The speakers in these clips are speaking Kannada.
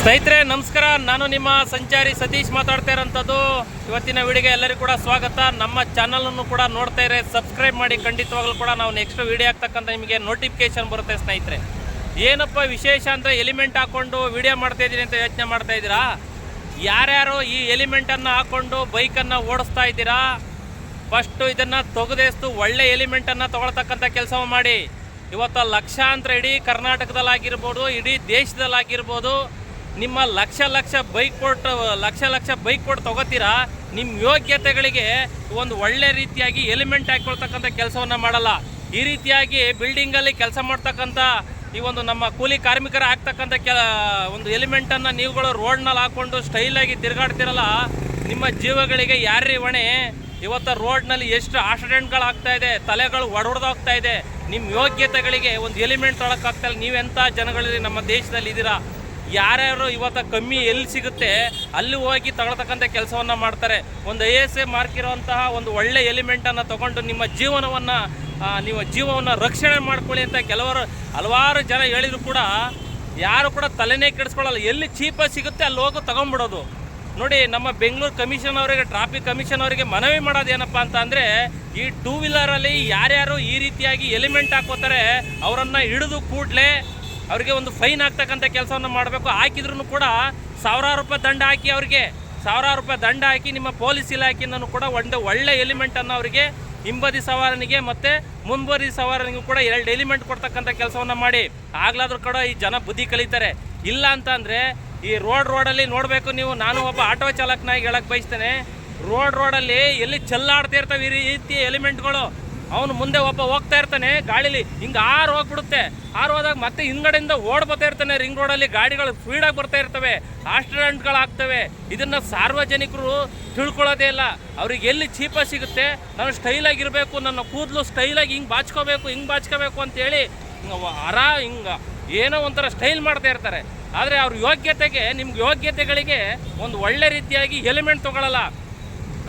ಸ್ನೇಹಿತರೆ, ನಮಸ್ಕಾರ. ನಾನು ನಿಮ್ಮ ಸಂಚಾರಿ ಸತೀಶ್ ಮಾತಾಡ್ತಾ ಇರೋಂಥದ್ದು. ಇವತ್ತಿನ ವಿಡಿಯೋಗೆ ಎಲ್ಲರಿಗೂ ಕೂಡ ಸ್ವಾಗತ. ನಮ್ಮ ಚಾನಲನ್ನು ಕೂಡ ನೋಡ್ತಾ ಇದ್ರೆ ಸಬ್ಸ್ಕ್ರೈಬ್ ಮಾಡಿ. ಖಂಡಿತವಾಗ್ಲೂ ಕೂಡ ನಾವು ನೆಕ್ಸ್ಟ್ ವಿಡಿಯೋ ಆಗ್ತಕ್ಕಂಥ ನಿಮಗೆ ನೋಟಿಫಿಕೇಶನ್ ಬರುತ್ತೆ ಸ್ನೇಹಿತರೆ. ಏನಪ್ಪ ವಿಶೇಷ ಅಂದರೆ ಎಲಿಮೆಂಟ್ ಹಾಕ್ಕೊಂಡು ವಿಡಿಯೋ ಮಾಡ್ತಾ ಇದ್ದೀನಿ ಅಂತ ಯೋಚನೆ ಮಾಡ್ತಾ ಇದ್ದೀರಾ? ಯಾರ್ಯಾರು ಈ ಎಲಿಮೆಂಟನ್ನು ಹಾಕ್ಕೊಂಡು ಬೈಕನ್ನು ಓಡಿಸ್ತಾ ಇದ್ದೀರಾ? ಫಸ್ಟು ಇದನ್ನು ತೆಗೆದೇಸ್ತು ಒಳ್ಳೆ ಎಲಿಮೆಂಟನ್ನು ತೊಗೊಳ್ತಕ್ಕಂಥ ಕೆಲಸ ಮಾಡಿ. ಇವತ್ತು ಲಕ್ಷಾಂತರ ಇಡೀ ಕರ್ನಾಟಕದಲ್ಲಾಗಿರ್ಬೋದು, ಇಡೀ ದೇಶದಲ್ಲಾಗಿರ್ಬೋದು ನಿಮ್ಮ ಲಕ್ಷ ಲಕ್ಷ ಬೈಕ್ ಕೊಟ್ಟು, ಲಕ್ಷ ಲಕ್ಷ ಬೈಕ್ ಕೊಟ್ಟು ತಗೋತೀರಾ? ನಿಮ್ಮ ಯೋಗ್ಯತೆಗಳಿಗೆ ಒಂದು ಒಳ್ಳೆ ರೀತಿಯಾಗಿ ಎಲಿಮೆಂಟ್ ಹಾಕ್ಕೊಳ್ತಕ್ಕಂಥ ಕೆಲಸವನ್ನು ಮಾಡಲ್ಲ. ಈ ರೀತಿಯಾಗಿ ಬಿಲ್ಡಿಂಗಲ್ಲಿ ಕೆಲಸ ಮಾಡ್ತಕ್ಕಂಥ ಈ ಒಂದು ನಮ್ಮ ಕೂಲಿ ಕಾರ್ಮಿಕರ ಆಗ್ತಕ್ಕಂಥ ಕೆಲ, ಒಂದು ಎಲಿಮೆಂಟನ್ನು ನೀವುಗಳು ರೋಡ್ನಲ್ಲಿ ಹಾಕ್ಕೊಂಡು ಸ್ಟೈಲಾಗಿ ತಿರುಗಾಡ್ತಿರಲ್ಲ, ನಿಮ್ಮ ಜೀವಗಳಿಗೆ ಯಾರ್ರೀ ಹೊಣೆ? ಇವತ್ತು ರೋಡ್ನಲ್ಲಿ ಎಷ್ಟು ಆಕ್ಸಿಡೆಂಟ್ಗಳು ಆಗ್ತಾ ಇದೆ, ತಲೆಗಳು ಒಡೊಡ್ದೋಗ್ತಾ ಇದೆ, ನಿಮ್ಮ ಯೋಗ್ಯತೆಗಳಿಗೆ ಒಂದು ಎಲಿಮೆಂಟ್ ತೊಳಕ್ಕಾಗ್ತಾ ಇಲ್ಲ. ನೀವೆಂಥ ಜನಗಳಲ್ಲಿ ನಮ್ಮ ದೇಶದಲ್ಲಿ ಇದ್ದೀರಾ? ಯಾರ್ಯಾರು ಇವತ್ತು ಕಮ್ಮಿ ಎಲ್ಲಿ ಸಿಗುತ್ತೆ, ಅಲ್ಲಿ ಹೋಗಿ ತಗೊಳ್ತಕ್ಕಂಥ ಕೆಲಸವನ್ನು ಮಾಡ್ತಾರೆ. ಒಂದು ಐ ಎಸ್ ಎ ಮಾರ್ಕ್ ಇರುವಂತಹ ಒಂದು ಒಳ್ಳೆ ಎಲಿಮೆಂಟನ್ನು ತಗೊಂಡು ನಿಮ್ಮ ಜೀವನವನ್ನು ನೀವು ಜೀವವನ್ನು ರಕ್ಷಣೆ ಮಾಡ್ಕೊಳ್ಳಿ ಅಂತ ಕೆಲವರು ಹಲವಾರು ಜನ ಹೇಳಿದ್ರು ಕೂಡ, ಯಾರು ಕೂಡ ತಲೆನೇ ಕೆಡಿಸ್ಕೊಳ್ಳಲ್ಲ. ಎಲ್ಲಿ ಚೀಪಾಗಿ ಸಿಗುತ್ತೆ ಅಲ್ಲಿ ಹೋಗಿ ತಗೊಂಡ್ಬಿಡೋದು. ನೋಡಿ, ನಮ್ಮ ಬೆಂಗಳೂರು ಕಮಿಷನ್ ಅವರಿಗೆ ಟ್ರಾಫಿಕ್ ಕಮಿಷನ್ ಅವರಿಗೆ ಮನವಿ ಮಾಡೋದು ಏನಪ್ಪ ಅಂತ ಅಂದರೆ, ಈ ಟೂ ವೀಲರಲ್ಲಿ ಯಾರ್ಯಾರು ಈ ರೀತಿಯಾಗಿ ಎಲಿಮೆಂಟ್ ಹಾಕೋತಾರೆ, ಅವರನ್ನು ಹಿಡಿದು ಕೂಡಲೇ ಅವರಿಗೆ ಒಂದು ಫೈನ್ ಆಗ್ತಕ್ಕಂಥ ಕೆಲಸವನ್ನು ಮಾಡಬೇಕು. ಹಾಕಿದ್ರು ಕೂಡ ಸಾವಿರಾರು ರೂಪಾಯಿ ದಂಡ ಹಾಕಿ ಅವರಿಗೆ, ಸಾವಿರಾರು ರೂಪಾಯಿ ದಂಡ ಹಾಕಿ ನಿಮ್ಮ ಪೊಲೀಸ್ ಇಲಾಖೆಯಿಂದನೂ ಕೂಡ ಒಂದು ಒಳ್ಳೆ ಎಲಿಮೆಂಟನ್ನು ಅವರಿಗೆ ಹಿಂಬದಿ ಸವಾರನಿಗೆ ಮತ್ತು ಮುಂಬದಿ ಸವಾರನಿಗೂ ಕೂಡ ಎರಡು ಎಲಿಮೆಂಟ್ ಕೊಡ್ತಕ್ಕಂಥ ಕೆಲಸವನ್ನು ಮಾಡಿ. ಆಗ್ಲಾದ್ರೂ ಕೂಡ ಈ ಜನ ಬುದ್ಧಿ ಕಲಿತಾರೆ. ಇಲ್ಲ ಅಂತಂದರೆ ಈ ರೋಡ್ ರೋಡಲ್ಲಿ ನೋಡಬೇಕು ನೀವು, ನಾನು ಒಬ್ಬ ಆಟೋ ಚಾಲಕನಾಗಿ ಹೇಳಕ್ಕೆ ಬಯಸ್ತೇನೆ. ರೋಡ್ ರೋಡಲ್ಲಿ ಎಲ್ಲಿ ಚೆಲ್ಲಾಡ್ತಾ ಇರ್ತವೆ ಈ ರೀತಿ ಎಲಿಮೆಂಟ್ಗಳು ಅವನು ಮುಂದೆ ಒಬ್ಬ ಹೋಗ್ತಾ ಇರ್ತಾನೆ, ಗಾಳಿಲಿ ಹಿಂಗೆ ಆರು ಹೋಗ್ಬಿಡುತ್ತೆ. ಆರು ಹೋದಾಗ ಮತ್ತೆ ಹಿಂದ್ಗಡೆಯಿಂದ ಓಡ್ ಇರ್ತಾನೆ ರಿಂಗ್ ರೋಡಲ್ಲಿ ಗಾಡಿಗಳು ಸ್ಪೀಡಾಗಿ ಬರ್ತಾ ಇರ್ತವೆ ಆಕ್ಸಿಡೆಂಟ್ಗಳಾಗ್ತವೆ ಇದನ್ನು ಸಾರ್ವಜನಿಕರು ತಿಳ್ಕೊಳ್ಳೋದೇ ಇಲ್ಲ. ಅವ್ರಿಗೆ ಎಲ್ಲಿ ಚೀಪ ಸಿಗುತ್ತೆ, ನಾನು ಸ್ಟೈಲಾಗಿರಬೇಕು ನನ್ನ ಕೂದಲು ಸ್ಟೈಲಾಗಿ ಹಿಂಗೆ ಬಾಚ್ಕೋಬೇಕು ಹಿಂಗೆ ಬಾಚ್ಕೋಬೇಕು ಅಂತೇಳಿ ಅರ ಹಿಂಗೆ ಏನೋ ಒಂಥರ ಸ್ಟೈಲ್ ಮಾಡ್ತಾ ಇರ್ತಾರೆ. ಆದರೆ ಅವ್ರ ಯೋಗ್ಯತೆಗೆ, ನಿಮ್ಗೆ ಯೋಗ್ಯತೆಗಳಿಗೆ ಒಂದು ಒಳ್ಳೆ ರೀತಿಯಾಗಿ ಎಲಿಮೆಂಟ್ ತೊಗೊಳಲ್ಲ.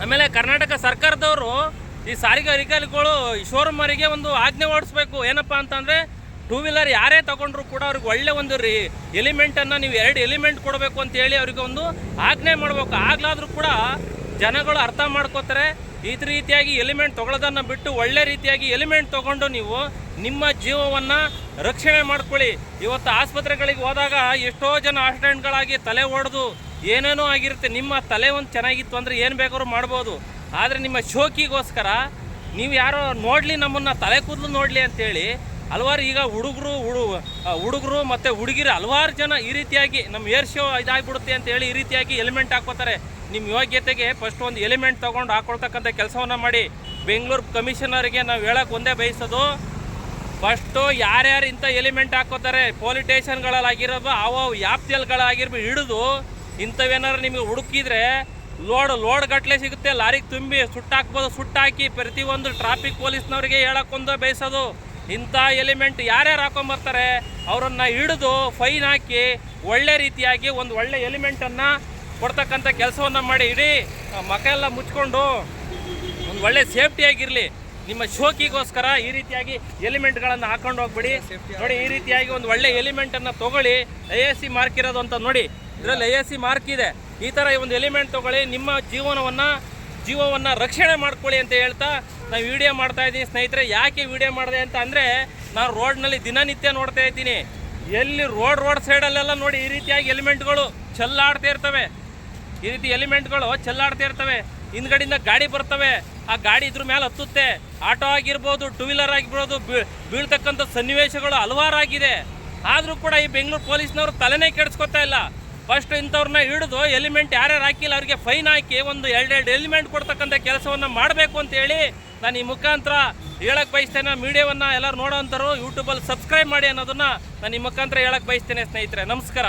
ಆಮೇಲೆ ಕರ್ನಾಟಕ ಸರ್ಕಾರದವರು ಈ ಸಾರಿಗೆ ಅಧಿಕಾರಿಗಳು ಶೋರೂಮರಿಗೆ ಒಂದು ಆಜ್ಞೆ ಓಡಿಸ್ಬೇಕು ಏನಪ್ಪ ಅಂತಂದರೆ ಟೂ ವೀಲರ್ ಯಾರೇ ತಗೊಂಡ್ರು ಕೂಡ ಅವ್ರಿಗೆ ಒಳ್ಳೆ ಒಂದು ರೀ ಎಲಿಮೆಂಟನ್ನು ನೀವು ಎರಡು ಎಲಿಮೆಂಟ್ ಕೊಡಬೇಕು ಅಂತ ಹೇಳಿ ಅವ್ರಿಗೆ ಒಂದು ಆಜ್ಞೆ ಮಾಡಬೇಕು. ಆಗ್ಲಾದ್ರೂ ಕೂಡ ಜನಗಳು ಅರ್ಥ ಮಾಡ್ಕೋತಾರೆ. ಈ ರೀತಿಯಾಗಿ ಎಲಿಮೆಂಟ್ ತೊಗೊಳೋದನ್ನು ಬಿಟ್ಟು ಒಳ್ಳೆ ರೀತಿಯಾಗಿ ಎಲಿಮೆಂಟ್ ತೊಗೊಂಡು ನೀವು ನಿಮ್ಮ ಜೀವವನ್ನು ರಕ್ಷಣೆ ಮಾಡ್ಕೊಳ್ಳಿ. ಇವತ್ತು ಆಸ್ಪತ್ರೆಗಳಿಗೆ ಹೋದಾಗ ಎಷ್ಟೋ ಜನ ಆಕ್ಸಿಡೆಂಟ್ಗಳಾಗಿ ತಲೆ ಒಡೆದು ಏನೇನೋ ಆಗಿರುತ್ತೆ. ನಿಮ್ಮ ತಲೆ ಒಂದು ಚೆನ್ನಾಗಿತ್ತು ಅಂದರೆ ಏನು ಬೇಕಾದ್ರೂ ಮಾಡ್ಬೋದು. ಆದರೆ ನಿಮ್ಮ ಶೋಕಿಗೋಸ್ಕರ ನೀವು ಯಾರೋ ನೋಡಲಿ ನಮ್ಮನ್ನು, ತಲೆ ಕೂದಲು ನೋಡಲಿ ಅಂತೇಳಿ ಹಲವಾರು ಈಗ ಹುಡುಗರು, ಹುಡು ಹುಡುಗರು ಮತ್ತು ಹುಡುಗಿರು ಹಲವಾರು ಜನ ಈ ರೀತಿಯಾಗಿ ನಮ್ಮ ಏರ್ ಶೋ ಇದಾಗ್ಬಿಡುತ್ತೆ ಅಂತೇಳಿ ಈ ರೀತಿಯಾಗಿ ಎಲಿಮೆಂಟ್ ಹಾಕೋತಾರೆ ನಿಮ್ಮ ಯೋಗ್ಯತೆಗೆ ಫಸ್ಟ್ ಒಂದು ಎಲಿಮೆಂಟ್ ತೊಗೊಂಡು ಹಾಕೊಳ್ತಕ್ಕಂಥ ಕೆಲಸವನ್ನು ಮಾಡಿ. ಬೆಂಗಳೂರು ಕಮಿಷನರ್ಗೆ ನಾವು ಹೇಳೋಕೆ ಒಂದೇ ಬಯಸೋದು ಫಸ್ಟು ಯಾರ್ಯಾರು ಇಂಥ ಎಲಿಮೆಂಟ್ ಹಾಕೋತಾರೆ ಪೊಲಿಟೇಷನ್ಗಳಲ್ಲಾಗಿರೋದು ಸ್ಟೇಷನ್ಗಳಲ್ಲಾಗಿರೋದು ಅವ ವ್ಯಾಪ್ತಿಯಲ್ಗಳಾಗಿರ್ಬೋದು ಹಿಡಿದು ಇಂಥವೇನಾರು ನಿಮಗೆ ಹುಡುಕಿದ್ರೆ ಲೋಡ್ ಲೋಡ್ ಗಟ್ಟಲೆ ಸಿಗುತ್ತೆ, ಲಾರಿಗೆ ತುಂಬಿ ಸುಟ್ಟಾಕ್ಬೋದು, ಸುಟ್ಟಾಕಿ ಪ್ರತಿಯೊಂದು ಟ್ರಾಫಿಕ್ ಪೊಲೀಸ್ನವ್ರಿಗೆ ಹೇಳಕ್ಕೊಂದು ಬಯಸೋದು. ಇಂಥ ಎಲಿಮೆಂಟ್ ಯಾರ್ಯಾರು ಹಾಕೊಂಬರ್ತಾರೆ ಅವರನ್ನು ಹಿಡಿದು ಫೈನ್ ಹಾಕಿ ಒಳ್ಳೆ ರೀತಿಯಾಗಿ ಒಂದು ಒಳ್ಳೆ ಎಲಿಮೆಂಟನ್ನು ಕೊಡ್ತಕ್ಕಂಥ ಕೆಲಸವನ್ನು ಮಾಡಿ, ಇಡೀ ಮಕ ಎಲ್ಲ ಮುಚ್ಕೊಂಡು ಒಂದು ಒಳ್ಳೆ ಸೇಫ್ಟಿಯಾಗಿರಲಿ ನಿಮ್ಮ ಶೋಕಿಗೋಸ್ಕರ ಈ ರೀತಿಯಾಗಿ ಎಲಿಮೆಂಟ್ಗಳನ್ನು ಹಾಕೊಂಡು ಹೋಗ್ಬಿಡಿ. ನೋಡಿ, ಈ ರೀತಿಯಾಗಿ ಒಂದು ಒಳ್ಳೆ ಎಲಿಮೆಂಟನ್ನು ತೊಗೊಳ್ಳಿ. ಐ ಎ ಸಿ ಮಾರ್ಕ್ ಇರೋದು ಅಂತ ನೋಡಿ. ಇದರಲ್ಲಿ ಐ ಎ ಸಿ ಮಾರ್ಕ್ ಇದೆ. ಈ ಥರ ಈ ಒಂದು ಎಲಿಮೆಂಟ್ ತೊಗೊಳ್ಳಿ, ನಿಮ್ಮ ಜೀವನವನ್ನು, ಜೀವವನ್ನು ರಕ್ಷಣೆ ಮಾಡ್ಕೊಳ್ಳಿ ಅಂತ ಹೇಳ್ತಾ ನಾವು ವಿಡಿಯೋ ಮಾಡ್ತಾ ಇದ್ದೀನಿ. ಸ್ನೇಹಿತರೆ, ಯಾಕೆ ವಿಡಿಯೋ ಮಾಡಿದೆ ಅಂತ ಅಂದರೆ, ನಾನು ರೋಡ್ನಲ್ಲಿ ದಿನನಿತ್ಯ ನೋಡ್ತಾ ಇದ್ದೀನಿ. ಎಲ್ಲಿ ರೋಡ್ ರೋಡ್ ಸೈಡಲ್ಲೆಲ್ಲ ನೋಡಿ ಈ ರೀತಿಯಾಗಿ ಎಲಿಮೆಂಟ್ಗಳು ಚೆಲ್ಲಾಡ್ತಾ ಇರ್ತವೆ. ಈ ರೀತಿ ಎಲಿಮೆಂಟ್ಗಳು ಚೆಲ್ಲಾಡ್ತಾ ಇರ್ತವೆ. ಹಿಂದ್ಗಡೆಯಿಂದ ಗಾಡಿ ಬರ್ತವೆ. ಆ ಗಾಡಿ ಇದ್ರ ಮೇಲೆ ಹತ್ತುತ್ತೆ. ಆಟೋ ಆಗಿರ್ಬೋದು ಟೂ ವೀಲರ್ ಆಗಿರ್ಬೋದು ಬೀಳ್- ಬೀಳ್ತಕ್ಕಂಥ ಸನ್ನಿವೇಶಗಳು ಹಲವಾರು ಆಗಿದೆ ಆದರೂ ಕೂಡ ಈ ಬೆಂಗಳೂರು ಪೊಲೀಸ್ನವರು ತಲೆನೇ ಕೆಡಿಸ್ಕೊತಾ ಇಲ್ಲ. ಫಸ್ಟ್ ಇಂಥವ್ರನ್ನ ಹಿಡಿದು ಎಲಿಮೆಂಟ್ ಯಾರ್ಯಾರು ಹಾಕಿಲ್ಲ, ಅವರಿಗೆ ಫೈನ್ ಹಾಕಿ ಒಂದು ಎರಡೆರಡು ಎಲಿಮೆಂಟ್ ಕೊಡ್ತಕ್ಕಂಥ ಕೆಲಸವನ್ನು ಮಾಡಬೇಕು ಅಂತ ಹೇಳಿ ನಾನು ಈ ಮುಖಾಂತರ ಹೇಳಕ್ಕೆ ಬಯಸ್ತೇನೆ. ಮೀಡಿಯಾವನ್ನು ಎಲ್ಲರೂ ನೋಡೋವಂಥರು ಯೂಟ್ಯೂಬಲ್ಲಿ ಸಬ್ಸ್ಕ್ರೈಬ್ ಮಾಡಿ ಅನ್ನೋದನ್ನು ನಾನು ಈ ಮುಖಾಂತರ ಹೇಳಕ್ಕೆ ಬಯಸ್ತೇನೆ ಸ್ನೇಹಿತರೆ. ನಮಸ್ಕಾರ.